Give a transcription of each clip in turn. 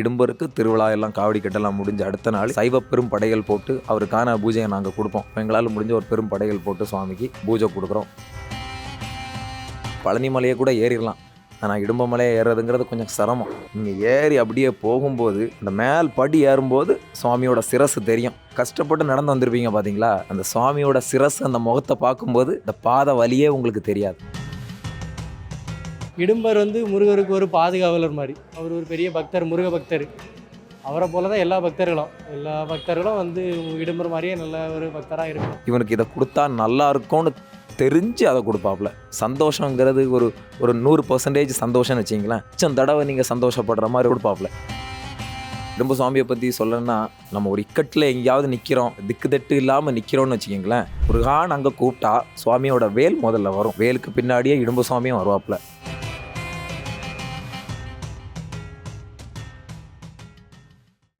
இடும்பருக்கு திருவிழா எல்லாம் காவடி கட்டெல்லாம் முடிஞ்ச அடுத்த நாள் சைவ பெரும் படைகள் போட்டு அவருக்கான பூஜையை நாங்கள் கொடுப்போம். எங்களால் முடிஞ்ச ஒரு பெரும் படைகள் போட்டு சுவாமிக்கு பூஜை கொடுக்குறோம். பழனி மலையை கூட ஏறிடலாம். ஆனால் இடும்ப மலையை ஏறுறதுங்கிறது கொஞ்சம் சிரமம். நீங்கள் ஏறி அப்படியே போகும்போது அந்த மேல் படி ஏறும்போது சுவாமியோட சிரசு தெரியும். கஷ்டப்பட்டு நடந்து வந்திருப்பீங்க பார்த்தீங்களா அந்த சுவாமியோட சிரசு அந்த முகத்தை பார்க்கும்போது இந்த பாதை வழியே உங்களுக்கு தெரியாது. இடும்பர் வந்து முருகருக்கு ஒரு பாதுகாவலர் மாதிரி. அவர் ஒரு பெரிய பக்தர் முருக பக்தர். அவரை போல தான் எல்லா பக்தர்களும். எல்லா பக்தர்களும் வந்து இடும்பர் மாதிரியே நல்ல ஒரு பக்தராக இருக்கும் இவனுக்கு இதை கொடுத்தா நல்லா இருக்கும்னு தெரிஞ்சு அதை கொடுப்பாப்புல. சந்தோஷங்கிறது ஒரு ஒரு நூறு பர்சன்டேஜ் சந்தோஷம்னு வச்சிங்களேன் மிச்சம் தடவை நீங்கள் சந்தோஷப்படுற மாதிரி கொடுப்பாப்புல. இடும்ப சுவாமியை பற்றி சொல்லணும்னா நம்ம ஒரு இக்கட்டில் எங்கேயாவது நிற்கிறோம் திக்கு தட்டு இல்லாமல் நிற்கிறோம்னு வச்சுக்கிங்களேன் முருகான் அங்கே கூப்பிட்டா சுவாமியோட வேல் முதல்ல வரும். வேலுக்கு பின்னாடியே இடும்பு சுவாமியும் வருவாப்புல.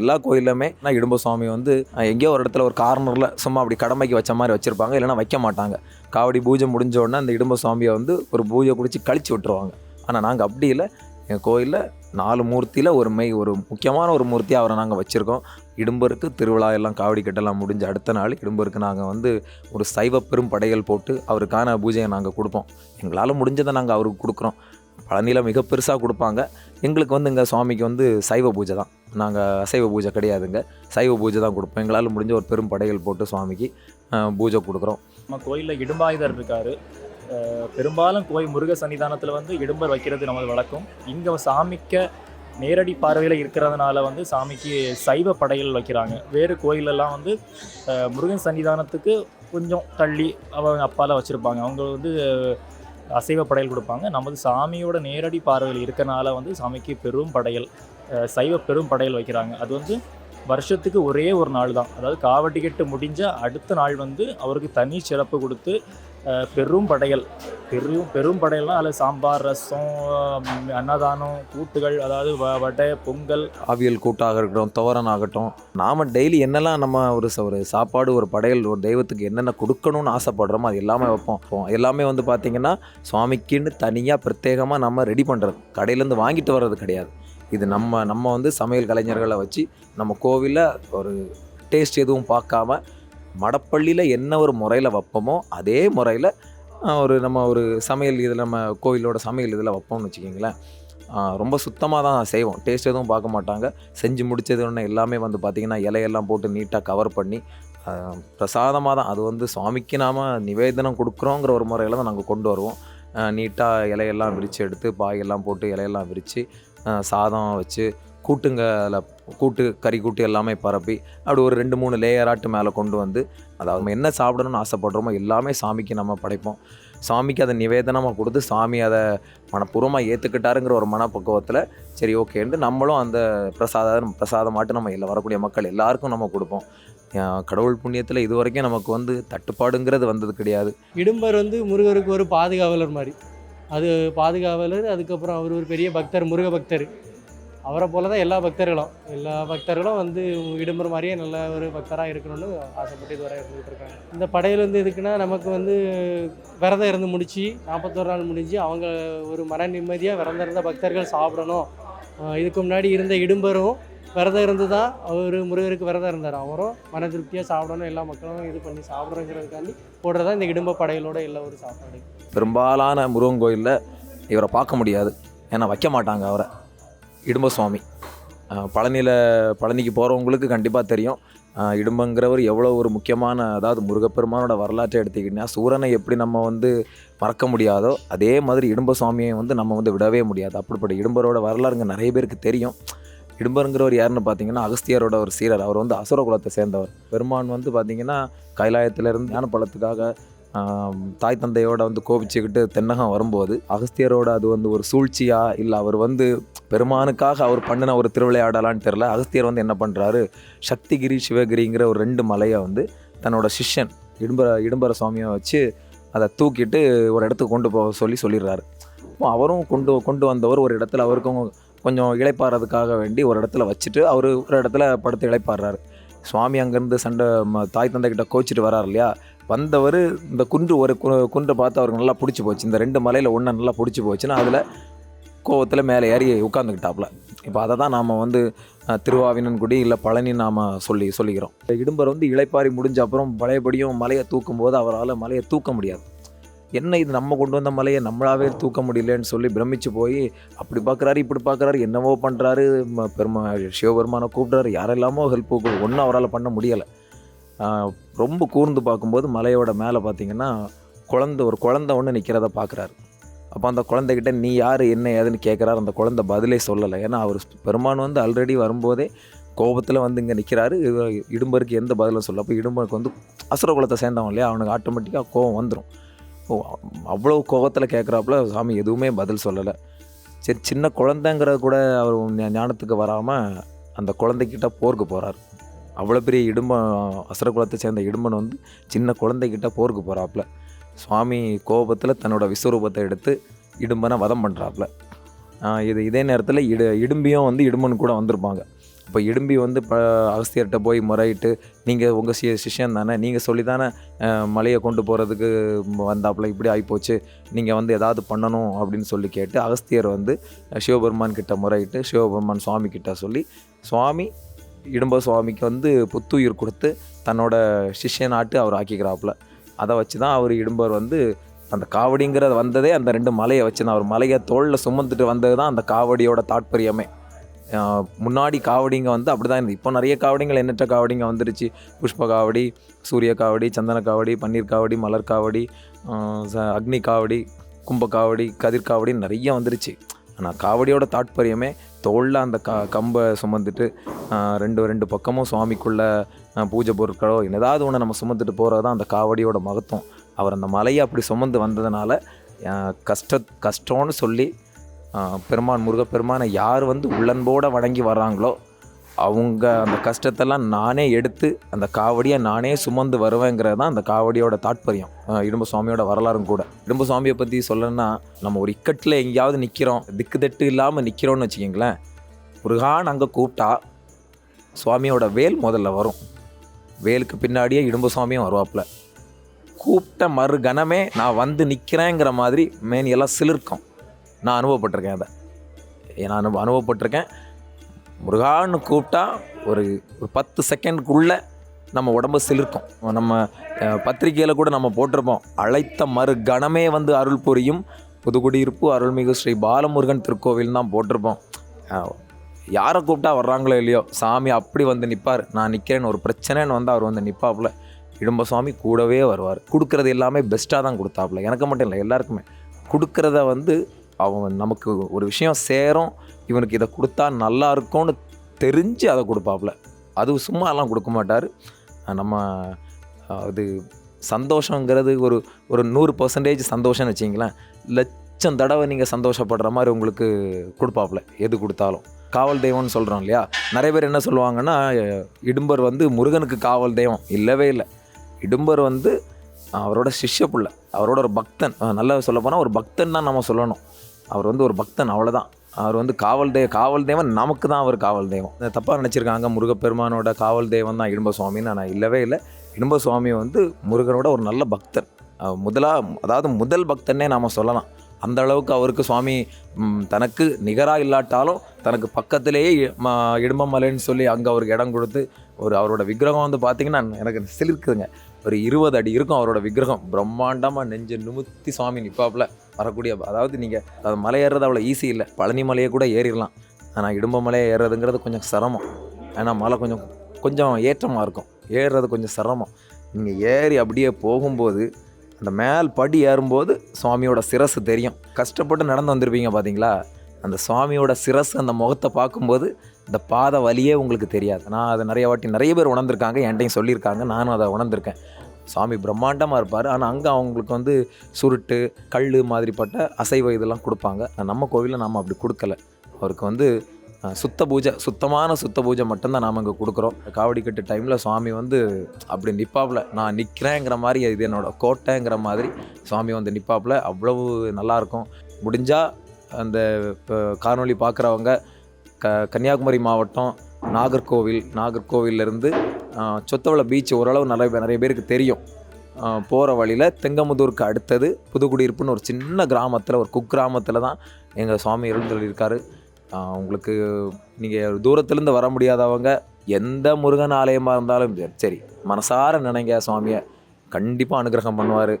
எல்லா கோயிலுமே நான் இடும்ப சுவாமி வந்து எங்கேயோ ஒரு இடத்துல ஒரு கார்னரில் சும்மா அப்படி கடமைக்கு வச்ச மாதிரி வச்சுருப்பாங்க. இல்லைனா வைக்க மாட்டாங்க. காவடி பூஜை முடிஞ்ச உடனே அந்த இடும்ப சுவாமியை வந்து ஒரு பூஜை குடிச்சு கழிச்சு விட்டுருவாங்க. ஆனால் நாங்கள் அப்படி இல்லை. எங்கள் கோயிலில் நாலு மூர்த்தியில் ஒரு மெய் ஒரு முக்கியமான ஒரு மூர்த்தியாக அவரை நாங்கள் வச்சுருக்கோம். இடும்பருக்கு திருவிழா எல்லாம் காவடி கட்டெல்லாம் முடிஞ்ச அடுத்த நாள் இடும்பருக்கு நாங்கள் வந்து ஒரு சைவ பெரும் படைகள் போட்டு அவருக்கான பூஜையை நாங்கள் கொடுப்போம். எங்களால் முடிஞ்சதை நாங்கள் அவருக்கு கொடுக்குறோம். பழனியில் மிக பெருசாக கொடுப்பாங்க. எங்களுக்கு வந்து இங்கே சுவாமிக்கு வந்து சைவ பூஜை தான். நாங்கள் அசைவ பூஜை கிடையாதுங்க. சைவ பூஜை தான் கொடுப்போம். எங்களால் முடிஞ்ச ஒரு பெரும் படைகள் போட்டு சுவாமிக்கு பூஜை கொடுக்குறோம். நம்ம கோயிலில் இடும்பாயுதர் இருக்கார். பெரும்பாலும் கோயில் முருக சன்னிதானத்தில் வந்து இடும்பர் வைக்கிறது நமது வழக்கம். இங்கே சாமிக்க நேரடி பார்வையில் இருக்கிறதுனால வந்து சாமிக்கு சைவ படையல் வைக்கிறாங்க. வேறு கோயிலெல்லாம் வந்து முருகன் சன்னிதானத்துக்கு கொஞ்சம் தள்ளி அவங்க அப்பால வச்சுருப்பாங்க. அவங்க வந்து அசைவ படையல் கொடுப்பாங்க. நமது சாமியோட நேரடி பார்வையில் இருக்கனால வந்து சாமிக்கு பெரும் படையல் அஹ், சைவ பெரும் படையல் வைக்கிறாங்க. அது வந்து வருஷத்துக்கு ஒரே ஒரு நாள் தான். அதாவது காவடி கட்டு முடிஞ்ச அடுத்த நாள் வந்து அவருக்கு தனி சிறப்பு கொடுத்து பெரும் படையல். பெரும் பெரும் படையல்னால் அதில் சாம்பார் ரசம் அன்னதானம் கூட்டுகள் அதாவது வ வடை பொங்கல். அவியல் கூட்டாக இருக்கட்டும் துவரன் ஆகட்டும் நாம் டெய்லி என்னெல்லாம் நம்ம ஒரு ச- ஒரு சாப்பாடு ஒரு படையல் ஒரு தெய்வத்துக்கு என்னென்ன கொடுக்கணும்னு ஆசைப்படுறோமோ அது எல்லாமே வைப்போம். எல்லாமே வந்து பார்த்திங்கன்னா சுவாமிக்குன்னு தனியாக பிரத்யேகமாக நம்ம ரெடி பண்ணுறது கடையிலேருந்து வாங்கிட்டு வர்றது கிடையாது. இது நம்ம நம்ம வந்து சமையல் கலைஞர்களை வச்சு நம்ம கோவிலில் ஒரு டேஸ்ட் எதுவும் பார்க்காம மடப்பள்ளியில் என்ன ஒரு முறையில் வைப்போமோ அதே முறையில் ஒரு நம்ம ஒரு சமையல் இதில் நம்ம கோவிலோட சமையல் இதில் வைப்போம்னு வச்சுக்கிங்களேன். ரொம்ப சுத்தமாக தான் செய்வோம். டேஸ்ட் எதுவும் பார்க்க மாட்டாங்க. செஞ்சு முடிச்சது எல்லாமே வந்து பார்த்திங்கன்னா இலையெல்லாம் போட்டு நீட்டாக கவர் பண்ணி பிரசாதமாக தான். அது வந்து சுவாமிக்கு நாம் நிவேதனம் கொடுக்குறோங்கிற ஒரு முறையில் தான் நாங்கள் கொண்டு வருவோம். நீட்டாக இலையெல்லாம் விரித்து எடுத்து பாயெல்லாம் போட்டு இலையெல்லாம் விரித்து சாதம் வச்சு கூட்டுங்களை கூட்டு கறி கூட்டு எல்லாமே பரப்பி அப்படி ஒரு ரெண்டு மூணு லேயராட்டு மேலே கொண்டு வந்து அதாவது நம்ம என்ன சாப்பிடணும்னு ஆசைப்படுறோமோ எல்லாமே சாமிக்கு நம்ம படைப்போம். சாமிக்கு அதை நிவேதனமாக கொடுத்து சாமி அதை மனப்பூர்வமாக ஏற்றுக்கிட்டாருங்கிற ஒரு மனப்பக்குவத்தில் சரி ஓகேன்ட்டு நம்மளும் அந்த பிரசாதம் பிரசாதமாட்டு நம்ம எல்லாம் வரக்கூடிய மக்கள் எல்லாருக்கும் நம்ம கொடுப்போம். கடவுள் புண்ணியத்தில் இது வரைக்கும் நமக்கு வந்து தட்டுப்பாடுங்கிறது வந்தது கிடையாது. இடும்பர் வந்து முருகருக்கு ஒரு பாதுகாவலர் மாதிரி. அது பாதுகாவலர் அதுக்கப்புறம் அவர் ஒரு பெரிய பக்தர் முருக பக்தர் அவரை போல தான் எல்லா பக்தர்களும். எல்லா பக்தர்களும் வந்து இடும்பர் மாதிரியே நல்ல ஒரு பக்தராக இருக்கணும்னு ஆசைப்பட்டு இதுவரை இருந்துகிட்டு இருக்காங்க. இந்த படையில் வந்து எதுக்குன்னா நமக்கு வந்து விரதம் இருந்து முடிச்சு நாற்பத்தோரு நாள் முடிஞ்சு அவங்க ஒரு மன நிம்மதியாக விரதம் இருந்த பக்தர்கள் சாப்பிடணும். இதுக்கு முன்னாடி இருந்த இடும்பரும் விரதம் இருந்து தான் அவர் முருகருக்கு விரதம் இருந்தார். அவரும் மன திருப்தியாக சாப்பிடணும் எல்லா மக்களும் இது பண்ணி சாப்பிட்றங்கிறதுக்காண்டி போடுறதா இந்த இடும்ப படையலோட எல்லா ஒரு சாப்பாடு. பெரும்பாலான முருகன் கோயிலில் இவரை பார்க்க முடியாது. ஏன்னா வைக்க மாட்டாங்க அவரை. இடும்ப சுவாமி பழனியில் பழனிக்கு போகிறவங்களுக்கு கண்டிப்பாக தெரியும். இடும்பங்கிறவர் எவ்வளோ ஒரு முக்கியமான அதாவது முருகப்பெருமானோட வரலாற்றை எடுத்துக்கிட்டிங்கன்னா சூரனை எப்படி நம்ம வந்து மறக்க முடியாதோ அதே மாதிரி இடும்ப சுவாமியை வந்து நம்ம வந்து விடவே முடியாது. அப்படிப்பட்ட இடும்பரோட வரலாறுங்க நிறைய பேருக்கு தெரியும். இடும்பருங்கிறவர் யாருன்னு பார்த்தீங்கன்னா அகஸ்தியரோட ஒரு சீரர் அவர் வந்து அசுர குலத்தை சேர்ந்தவர். பெருமான் வந்து பார்த்திங்கன்னா கைலாயத்திலிருந்து ஞானப்பழத்துக்காக தாய் தந்தையோட வந்து கோபிச்சுக்கிட்டு தென்னகம் வரும்போது அகஸ்தியரோட அது வந்து ஒரு சூழ்ச்சியா இல்லை அவர் வந்து பெருமானுக்காக அவர் பண்ணின ஒரு திருவிளையாடலான்னு தெரில அகஸ்தியர் வந்து என்ன பண்ணுறாரு சக்திகிரி சிவகிரிங்கிற ஒரு ரெண்டு மலையை வந்து தன்னோட சிஷ்யன் இடும்பர இடும்பர சுவாமியை வச்சு அதை தூக்கிட்டு ஒரு இடத்துக்கு கொண்டு போக சொல்லி சொல்லிடுறாரு. அப்போ அவரும் கொண்டு கொண்டு வந்தவர் ஒரு இடத்துல அவருக்கும் கொஞ்சம் இளைப்பாறதுக்காக வேண்டி ஒரு இடத்துல வச்சுட்டு அவர் ஒரு இடத்துல படுத்து இளைப்பாடுறாரு சுவாமி அங்கேருந்து சண்டை ம- தாய் தந்தை கிட்ட கோச்சிட்டு வரார் இல்லையா? வந்தவர் இந்த குன்று ஒரு கு- குன்றை பார்த்து அவருக்கு நல்லா பிடிச்சி போச்சு. இந்த ரெண்டு மலையில் ஒன்று நல்லா பிடிச்சி போச்சுன்னா அதில் கோவத்தில் மேலே ஏறி உட்காந்துக்கிட்டாப்புல இப்போ அதை தான் நாம் வந்து திருவாவினன்குடி இல்லை பழனி நாம் சொல்லி சொல்லிக்கிறோம். இடும்பர் வந்து இளைப்பாரி முடிஞ்ச அப்புறம் பழையபடியும் மலையை தூக்கும் போது அவரால் மலையை தூக்க முடியாது. என்ன இது நம்ம கொண்டு வந்த மலையை நம்மளாவே தூக்க முடியலன்னு சொல்லி பிரமிச்சு போய் அப்படி பார்க்குறாரு இப்படி பார்க்குறாரு என்னவோ பண்ணுறாரு பெருமா சிவபெருமானை கூப்பிட்றாரு. யாரெல்லாமோ ஹெல்ப் ஒன்றும் அவரால் பண்ண முடியலை. ரொம்ப கூர்ந்து பார்க்கும்போது மலையோட மேலே பார்த்தீங்கன்னா குழந்தை ஒரு குழந்தை ஒன்று நிற்கிறத பார்க்குறாரு அப்போ அந்த குழந்தைகிட்ட நீ யார்? என்ன ஏதுன்னு கேட்குறாரு அந்த குழந்தை பதிலே சொல்லலை. ஏன்னா அவர் பெருமான் வந்து ஆல்ரெடி வரும்போதே கோபத்தில் வந்து இங்கே நிற்கிறாரு இடும்பருக்கு எந்த பதிலும் சொல்ல அப்போ இடும்பருக்கு வந்து அசுர குலத்தை சேர்ந்தவன் இல்லையா? அவனுக்கு ஆட்டோமேட்டிக்காக கோபம் வந்துடும் அவ்வளோ கோபத்தில் கேட்குறாப்புல சாமி எதுவுமே பதில் சொல்லலை. சரி சின்ன குழந்தைங்கிறது கூட அவர் ஞானத்துக்கு வராமல் அந்த குழந்தைக்கிட்ட போருக்கு போகிறார் அவ்வளோ பெரிய இடும்பன் அசுர குலத்தை சேர்ந்த இடும்பன் வந்து சின்ன குழந்தைக்கிட்ட போருக்கு போகிறாப்புல சுவாமி கோபத்தில் தன்னோட விஸ்வரூபத்தை எடுத்து இடும்பனை வதம் பண்ணுறாப்புல இது இதே நேரத்தில் இடு இடும்பியும் வந்து இடும்பன் கூட வந்திருப்பாங்க. இப்போ இடும்பி வந்து இப்போ அகஸ்தியர்கிட்ட போய் முறையிட்டு நீங்கள் உங்கள் சி சிஷ்யன் தானே நீங்கள் சொல்லி தானே மலையை கொண்டு போகிறதுக்கு வந்தாப்புல இப்படி ஆகிப்போச்சு நீங்கள் வந்து ஏதாவது பண்ணணும் அப்படின்னு சொல்லி கேட்டு அகஸ்தியர் வந்து சிவபெருமான் கிட்ட முறையிட்டு சிவபெருமான் சுவாமி கிட்ட சொல்லி சுவாமி இடும்ப சுவாமிக்கு வந்து புத்துயிர் கொடுத்து தன்னோட சிஷ்யனாட்டு அவர் ஆக்கிக்கிறாப்புல. அதை வச்சு தான் அவர் இடும்பர் வந்து அந்த காவடிங்கிறது வந்ததே அந்த ரெண்டு மலையை வச்சு தான் அவர் மலையை தோளில் சுமந்துட்டு வந்தது தான் அந்த காவடியோட தாற்பயமே. முன்னாடி காவடிங்க வந்து அப்படி தான் இருந்தது. இப்போ நிறைய காவடிங்கள் எண்ணற்ற காவடிங்க வந்துருச்சு. புஷ்ப காவடி சூரிய காவடி சந்தன காவடி பன்னீர் காவடி மலர் காவடி ச- அக்னி காவடி கும்ப காவடி கதிர் காவடி நிறைய வந்துருச்சு. ஆனால் காவடியோட தாற்பயமே தோளில் அந்த க கம்பை சுமந்துட்டு ரெண்டு ரெண்டு பக்கமும் சுவாமிக்குள்ள பூஜை பொருட்களோ ஏதாவது ஒன்று நம்ம சுமந்துட்டு போகிறது தான் அந்த காவடியோட மகத்துவம். அவர் அந்த மலையை அப்படி சுமந்து வந்ததுனால கஷ்ட கஷ்டம்னு சொல்லி பெருமான் முருகப்பெருமானை யார் வந்து உள்ளன்போடு வணங்கி வர்றாங்களோ அவங்க அந்த கஷ்டத்தெல்லாம் நானே எடுத்து அந்த காவடியை நானே சுமந்து வருவேங்கிறது தான் அந்த காவடியோட தாற்பயம் இடும்பு சுவாமியோட வரலாறும் கூட. இடும்பு சுவாமியை பற்றி சொல்லணும்னா நம்ம ஒரு இக்கட்டில் எங்கேயாவது நிற்கிறோம் திக்கு தட்டு இல்லாமல் நிற்கிறோம்னு வச்சுக்கிங்களேன் முருகான் அங்கே கூப்பிட்டா சுவாமியோட வேல் முதல்ல வரும். வேலுக்கு பின்னாடியே இடும்பு சுவாமியும் வருவாப்புல. கூப்பிட்ட மறு கணமே நான் வந்து நிற்கிறேங்கிற மாதிரி மேனியெல்லாம் சிலிர்க்கும். நான் அனுபவப்பட்டிருக்கேன் அதை. நான் அனுபவ அனுபவப்பட்டிருக்கேன். முருகான்னு கூப்பிட்டா ஒரு ஒரு பத்து செகண்டுக்குள்ளே நம்ம உடம்பு சிலிர்க்கும். நம்ம பத்திரிக்கையில் கூட நம்ம போட்டிருப்போம். அழைத்த மறு கணமே வந்து அருள் புரியும். புதுக்குடியிருப்பு அருள்மிகு ஸ்ரீ பாலமுருகன் திருக்கோவில் தான் போட்டிருப்போம். யாரை கூப்பிட்டா வர்றாங்களோ இல்லையோ சாமி அப்படி வந்து நிற்பார் நான் நிற்கிறேன்னு ஒரு பிரச்சனைன்னு வந்து அவர் வந்து நிற்பாப்புல இடும்ப சுவாமி கூடவே வருவார். கொடுக்குறது எல்லாமே பெஸ்ட்டாக தான் கொடுத்தாப்புல. எனக்கு மட்டும் இல்லை எல்லாருக்குமே. கொடுக்குறத வந்து அவன் நமக்கு ஒரு விஷயம் சேரும் இவனுக்கு இதை கொடுத்தா நல்லா இருக்கும்னு தெரிஞ்சு அதை கொடுப்பாப்புல. அது சும்மாலாம் கொடுக்க மாட்டார். நம்ம அது சந்தோஷங்கிறது ஒரு ஒரு நூறு பர்சன்டேஜ் சந்தோஷம்னு வச்சிங்களேன். லட்சம் தடவை நீங்கள் சந்தோஷப்படுற மாதிரி உங்களுக்கு கொடுப்பாப்புல எது கொடுத்தாலும். காவல் தெய்வம்னு சொல்கிறோம் இல்லையா? நிறைய பேர் என்ன சொல்லுவாங்கன்னா இடும்பர் வந்து முருகனுக்கு காவல் தெய்வம். இல்லவே இல்லை. இடும்பர் வந்து அவரோட சிஷ்ய பிள்ளை அவரோட ஒரு பக்தன். நல்லா சொல்ல போனால் ஒரு பக்தன் தான் நம்ம சொல்லணும். அவர் வந்து ஒரு பக்தன் அவ்வளோதான் அவர் வந்து காவல் தெய்வ காவல் தெய்வம் நமக்கு தான் அவர் காவல் தெய்வம். தப்பாக நினச்சிருக்காங்க முருகப்பெருமானோட காவல் தெய்வம் தான் இடும்ப சுவாமின்னு நான் இல்லவே இல்லை. இடும்ப சுவாமி வந்து முருகனோட ஒரு நல்ல பக்தன் முதலாக அதாவது முதல் பக்தன்னே நாம் சொல்லலாம். அந்த அளவுக்கு அவருக்கு சுவாமி தனக்கு நிகராக இல்லாட்டாலும் தனக்கு பக்கத்திலேயே ம- இடும்பமலைன்னு சொல்லி அங்கே அவருக்கு இடம் கொடுத்து ஒரு அவரோட விக்கிரகம் வந்து பார்த்திங்கன்னா எனக்கு சிலிர்க்குதுங்க. ஒரு இருபது அடி இருக்கும் அவரோட விக்கிரகம். பிரம்மாண்டமாக நெஞ்சு நிமித்தி சுவாமி நிற்பாப்புல வரக்கூடிய அதாவது நீங்கள் அது மலை ஏறுறது அவ்வளோ ஈஸி இல்லை. பழனி மலையை கூட ஏறிடலாம். ஆனால் இடும்ப மலையை ஏறுறதுங்கிறது கொஞ்சம் சிரமம். ஏன்னா மலை கொஞ்சம் கொஞ்சம் ஏற்றமாக இருக்கும். ஏறுறது கொஞ்சம் சிரமம். நீங்கள் ஏறி அப்படியே போகும்போது அந்த மேல் படி ஏறும்போது சுவாமியோட சிரசு தெரியும். கஷ்டப்பட்டு நடந்து வந்திருப்பீங்க பார்த்தீங்களா அந்த சுவாமியோட சிரசு அந்த முகத்தை பார்க்கும்போது இந்த பாதை வலியே உங்களுக்கு தெரியாது. நான் அதை நிறைய வாட்டி நிறைய பேர் உணர்ந்திருக்காங்க என்கிட்டையும் சொல்லியிருக்காங்க நானும் அதை உணர்ந்திருக்கேன். சாமி பிரம்மாண்டமாக இருப்பார். ஆனால் அங்கே அவங்களுக்கு வந்து சுருட்டு கல் மாதிரிப்பட்ட அசைவ இதெல்லாம் கொடுப்பாங்க. நம்ம கோவிலில் நாம் அப்படி கொடுக்கல. அவருக்கு வந்து சுத்த பூஜை சுத்தமான சுத்த பூஜை மட்டும்தான் நாம் இங்கே கொடுக்குறோம். காவடி கட்டு டைமில் சுவாமி வந்து அப்படி நிற்பாப்புல நான் நிற்கிறேங்கிற மாதிரி இது என்னோடய கோட்டைங்கிற மாதிரி சுவாமி வந்து நிற்பாப்புல அவ்வளவு நல்லாயிருக்கும் முடிஞ்சால் அந்த இப்போ காணொளி பார்க்குறவங்க க கன்னியாகுமரி மாவட்டம் நாகர்கோவில் நாகர்கோவிலேருந்து சொத்தவள பீச் ஓரளவு நிறைய பேர் நிறைய பேருக்கு தெரியும். போகிற வழியில் தெங்கமுதூருக்கு அடுத்தது புதுக்குடியிருப்புன்னு ஒரு சின்ன கிராமத்தில் ஒரு குக்கிராமத்தில் தான் எங்கள் சுவாமி எழுந்தருளியிருக்காரு உங்களுக்கு நீங்கள் தூரத்துலேருந்து வர முடியாதவங்க எந்த முருகன் ஆலயமாக இருந்தாலும் சரி மனசார நினைங்க சுவாமியை. கண்டிப்பாக அனுகிரகம் பண்ணுவார்.